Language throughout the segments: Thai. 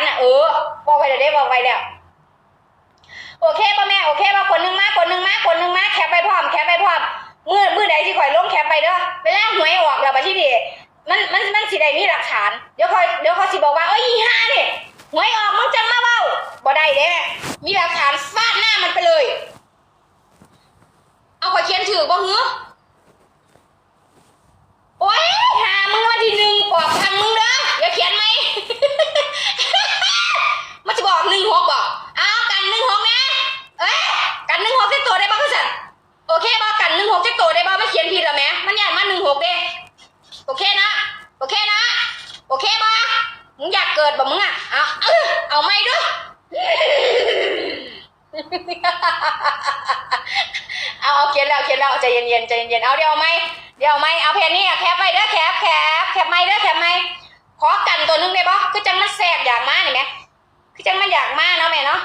นอะเออบอกไว้เดี๋ยวได้บอกไว้เดี๋ยวโอเคป่ะแม่โอเคป่ะคนหนึ่งมากคนหนึ่งมากคนหนึ่งมากแคปไปพร้อมแคปไปพร้อมเมื่อเมื่อใดที่ข่อยลงแคปไปเด้อไปแล้วหวยออกแล้วบัที่ดีมันมันมันสิได้มีหลักฐานเดี๋ยวคอยเดี๋ยว เอาเอาเขียนแล้วเขียนแล้วใจเย็นๆใจเย็นๆเอาเดี๋ยวไหมเดี๋ยวไหมเอาเพนนี่อะแคปไว้เด้อแคปแคปแคปไม่เด้อแคปไม่ขอกันตัวนึงได้ปะคือจังมันแสบอยากมาเห็นไหมคือจังมันอยากมาเนาะแม่เนาะ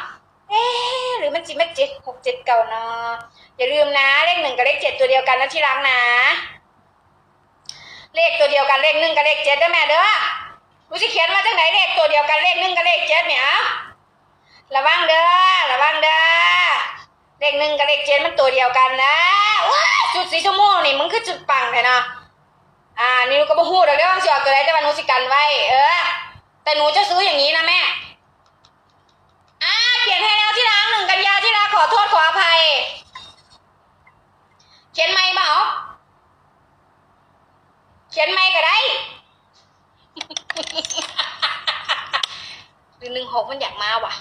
เอ๊หรือมันจิไม่เจ็ดหกเจ็ดเก่าเนาะอย่าลืมนะเลขหนึ่งกับเลขเจ็ดตัวเดียวกันนะที่รักนะ เลขตัวเดียวกันเลขหนึ่งกับเลขเจ็ดเด้แม่เด้อรู้สิเขียนมาจากไหนเลขตัวเดียวกันเลขหนึ่งกับเลขเจ็ดเนี่ย ระวังเด้อระวังเด้อเลขหนึ่งกับเลขเจ็ดมันตัวเดียวกันนะว้าจุดสีชมพูนี่มึงคือจุดปังเลยนะอ่านี่หนูก็บ่ฮู้ดอกเด้อว่าสิออกตัวใดแต่ว่าหนูสิกันไว้ เออ แต่หนูจะซื้ออย่างนี้นะแม่อ่าเขียนให้แล้วที่รักหนึ่งกันยาที่รักขอโทษขออภัย เขียนไม่เปล่าเขียนไม่ก็ได้หรือหนึ่งหกมันอยากมาว่ะ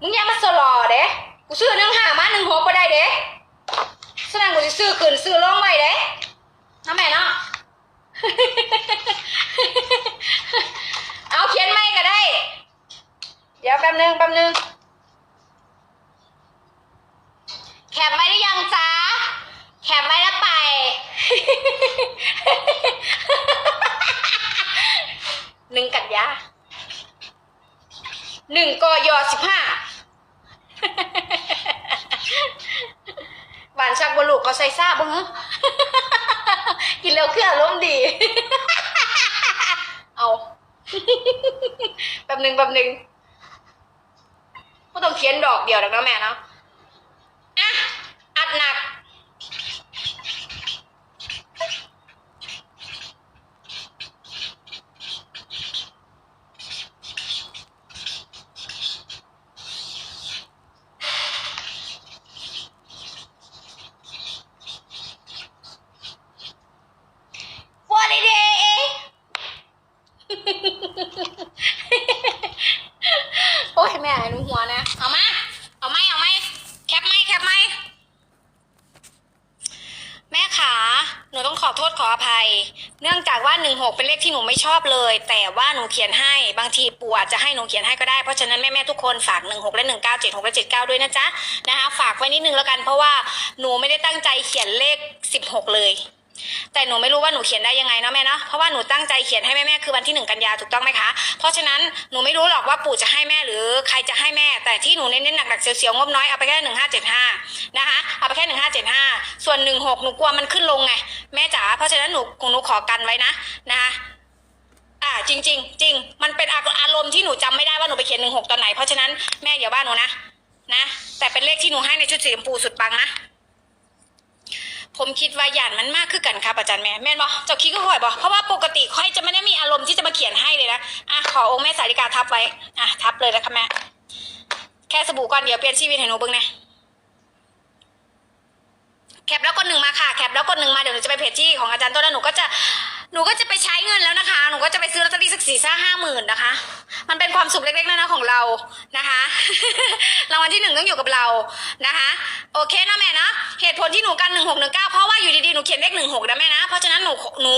มึงอย่ามาสลอเด้ กูซื้อหนึ่งห้ามาหนึ่งหกก็ได้เด้แสดงกูจะซื้อขึ้นซื้อลงไว้เด้น้าแม่เนาะ เอาเขียนไม่ก็ได้ เดี๋ยวแป๊บนึงแป๊บนึงแคปไว้หรือยังจ๊ะแคปไว้แล้วไป หนึ่งกันยาหนึ่งกอยสิบห้า หวานชักบลูกเขาใส่ซาบ้างกินแล้วเครื่องล้มณ์ดี เอาแบบหนึ่งแบบหนึ่งก็ต้องเขียนดอกเดียวดักนะแม่เนาะอะ อัดหนัก What it is โอ้ยแม่หนูหัวนะ เอามา เอาไหมเอาไหมแคปไหมแคปไหม แม่ขา หนูต้องขอโทษขออ ภัย เนื่องจากว่าหนึ่งหกเป็นเลขที่หนูไม่ชอบเลย แต่ว่าหนูเขียนให้ บางทีปู่อาจจะให้หนูเขียนให้ก็ได้ เพราะฉะนั้นแม่แม่ๆทุกคนฝากหนึ่งหกและหนึ่งเก้าเจ็ดหกและเจ็ดเก้าด้วยนะจ๊ะนะคะ ฝากไว้นิดนึงแล้วกัน เพราะว่าหนูไม่ได้ตั้งใจเขียนเลขสิบหกเลย แต่หนูไม่รู้ว่าหนูเขียนได้ยังไงเนาะแม่เนาะเพราะว่าหนูตั้งใจเขียนให้แม่แม่คือวันที่หนึ่งกันยาถูกต้องไหมคะเพราะฉะนั้นหนูไม่รู้หรอกว่าปู่จะให้แม่หรือใครจะให้แม่ แต่ที่หนูเน้นๆหนักๆเสียวๆงบน้อยเอาไปแค่หนึ่งห้าเจ็ดห้านะคะเอาไปแค่หนึ่งห้าเจ็ดห้าส่วนหนึ่งหกหนูกลัวมันขึ้นลงไงแม่จ๋าเพราะฉะนั้นหนูหนูขอกันไว้นะนะคะอ่าจริงจริงจริงมันเป็นอารมณ์ที่หนูจำไม่ได้ว่าหนูไปเขียนหนึ่งหกตอนไหนเพราะฉะนั้นแม่อย่าว่าหนูนะนะ แต่เป็นเลขที่หนูให้ในชุดสีชมพูสุดปังนะ ผมคิดว่าหยานมันมากขึ้นกันครับอาจารย์แม่แม่นบอเจ้าคิดก็ห่วยบอเพราะว่าปกติค่อยจะไม่ได้มีอารมณ์ที่จะมาเขียนให้เลยนะอะขอองค์แม่สาริกาทับไว้อะทับเลยนะคะแม่แค่สบู่ก้อนเดี๋ยวเปลี่ยนชีวิตให้หนูเบิ้งเนี่ยแคปแล้วกดหนึ่งมาค่ะแคปแล้วกดหนึ่งมาเดี๋ยวหนูจะไปเพจที่ของอาจารย์ต้นแล้วหนูก็จะหนูก็จะไปใช้เงินแล้วนะคะ หนูก็จะไปซื้อลอตเตอรี่สักสี่ซ่าห้าหมื่นนะคะ มันเป็นความสุขเล็กๆน้อยๆของเรานะคะ รางวัลที่หนึ่งต้องอยู่กับเรานะคะ โอเคนะแม่นะเหตุผลที่หนูกันหนึ่งหกหนึ่งเก้าเพราะว่าอยู่ดีๆหนูเขียนเลขหนึ่งหกนะแม่นะเพราะฉะนั้นหนูหนู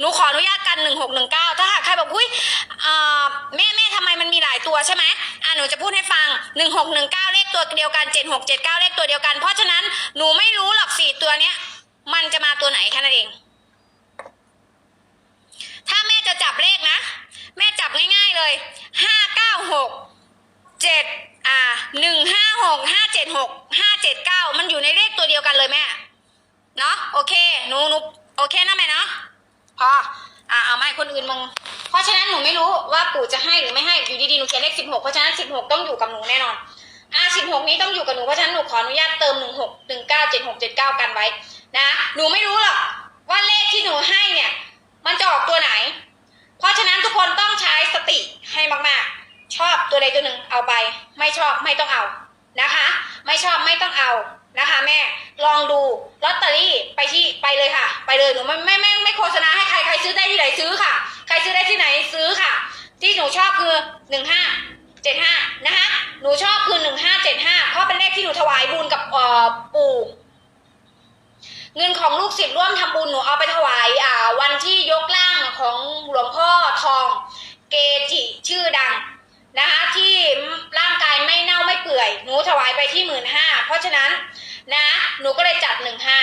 หนูขออนุญาตกันหนึ่งหกหนึ่งเก้าถ้าหากใครบอกอุ้ยเอ่อแม่แม่ทำไมมันมีหลายตัวใช่ไหมอะหนูจะพูดให้ฟังหนึ่งหกหนึ่งเก้าเลขตัวเดียวกันเจ็ดหกเจ็ดเก้าเลขตัวเดียวกัน เพราะฉะนั้นหนูไม่รู้หรอกสี่ตัวเนี้ยมันจะมาตัวไหนแค่นั้นเอง ถ้าแม่จะจับเลขนะ แม่จับง่ายๆเลยห้าเก้าหกเจ็ดอ่าหนึ่งห้าหกห้าเจ็ดหกห้าเจ็ดเก้ามันอยู่ในเลขตัวเดียวกันเลยแม่ เนาะโอเคหนูหนูโอ เคนะแม่เนาะพออ่าเอาไม่คนอื่นมึงเพราะฉะนั้นหนูไม่รู้ว่าปู่จะให้หรือไม่ให้อยู่ดีๆหนูเขียนเลขสิบหหกเพราะฉะนั้นสิบหกต้องอยู่กับหนูแน่นอนอะสิบหกนี้ต้องอยู่กับหนูเพราะฉะนั้นหนูขออนุญาตเติมหนึ่งหกหนึ่งเก้าเจ็ดหกเจ็ดเก้ากันไว้นะหนูไม่รู้หรอกว่าเลขที่หนูให้เนี่ย มันจะออกตัวไหน เพราะฉะนั้นทุกคนต้องใช้สติให้มากๆ ชอบตัวใดตัวหนึ่งเอาไป ไม่ชอบไม่ต้องเอานะคะ ไม่ชอบไม่ต้องเอา นะคะ แม่ลองดูลอตเตอรี่ไปที่ไปเลยค่ะ ไปเลยหนูไม่ไม่ไม่ไม่โฆษณาให้ใครใครซื้อได้ที่ไหนซื้อค่ะ ใครซื้อได้ที่ไหนซื้อค่ะ ที่หนูชอบคือหนึ่งห้าเจ็ดห้านะคะหนูชอบคือหนึ่งห้าเจ็ดห้าเพราะเป็นเลขที่หนูถวายบุญกับเอ่อปู่เงินของลูกศิษย์ร่วมทำบุญหนูเอาไปถวายอ่าวันที่ยกร่างของหลวงพ่อทอง เกจิชื่อดังนะคะที่ร่างกายไม่เน่าไม่เปื่อย หนูถวายไปที่หมื่นห้าเพราะฉะนั้น นะ หนูก็เลยจัดหนึ่งห้า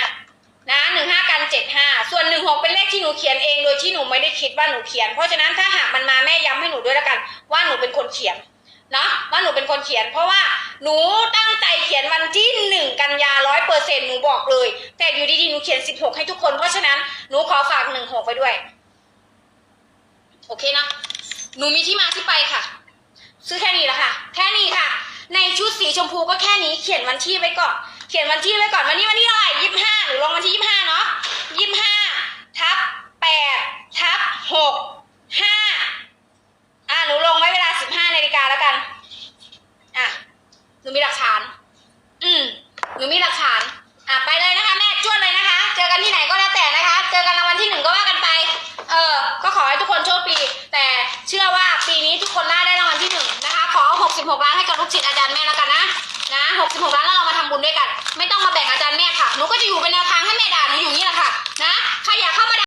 นะหนึ่งห้ากันเจ็ดห้าส่วนหนึ่งหกเป็นเลขที่หนูเขียนเองโดยที่หนูไม่ได้คิดว่าหนูเขียน เพราะฉะนั้นถ้าหากมันมาแม่ย้ำให้หนูด้วยแล้วกัน ว่าหนูเป็นคนเขียนเนาะว่าหนูเป็นคนเขียน เพราะว่าหนูตั้งใจเขียนวันที่หนึ่งกันยาร้อยเปอร์เซ็นต์หนูบอกเลย แต่อยู่ดีๆหนูเขียนสิบหกให้ทุกคน เพราะฉะนั้นหนูขอฝากหนึ่งหกไปด้วย โอเคนะหนูมีที่มาที่ไปค่ะ ซื้อแค่นี้ละค่ะ แค่นี้ค่ะ ในชุดสีชมพูก็แค่นี้เขียนวันที่ไว้ก่อน เขียนวันที่ไว้ก่อนวันนี้วันที่เท่าไหร่ยี่สิบห้าหรือลงวันที่ยี่สิบห้าเนาะยี่สิบห้าทับแปดทับหกห้าอะหนูลงไว้เวลาสิบห้านาฬิกาแล้วกัน อะหนูมีหลักฐาน อืมหนูมีหลักฐาน อะไปเลยนะคะ แม่จวดเลยนะคะ เจอกันที่ไหนก็แล้วแต่นะคะ เจอกันรางวัลที่หนึ่งก็ว่ากันไป เออ ก็ขอให้ทุกคนโชคดี แต่เชื่อว่าปีนี้ทุกคนน่าได้รางวัลที่หนึ่งนะคะ ขอ 66 ล้านให้กับลูกศิษย์อาจารย์แม่แล้วกันนะ นะ66ล้านแล้วเรามาทำบุญด้วยกัน ไม่ต้องมาแบ่งอาจารย์แม่ค่ะหนูก็จะอยู่เป็นแนวทางให้แม่ด่าหนูอยู่นี่แหละค่ะนะใครอยากเข้ามา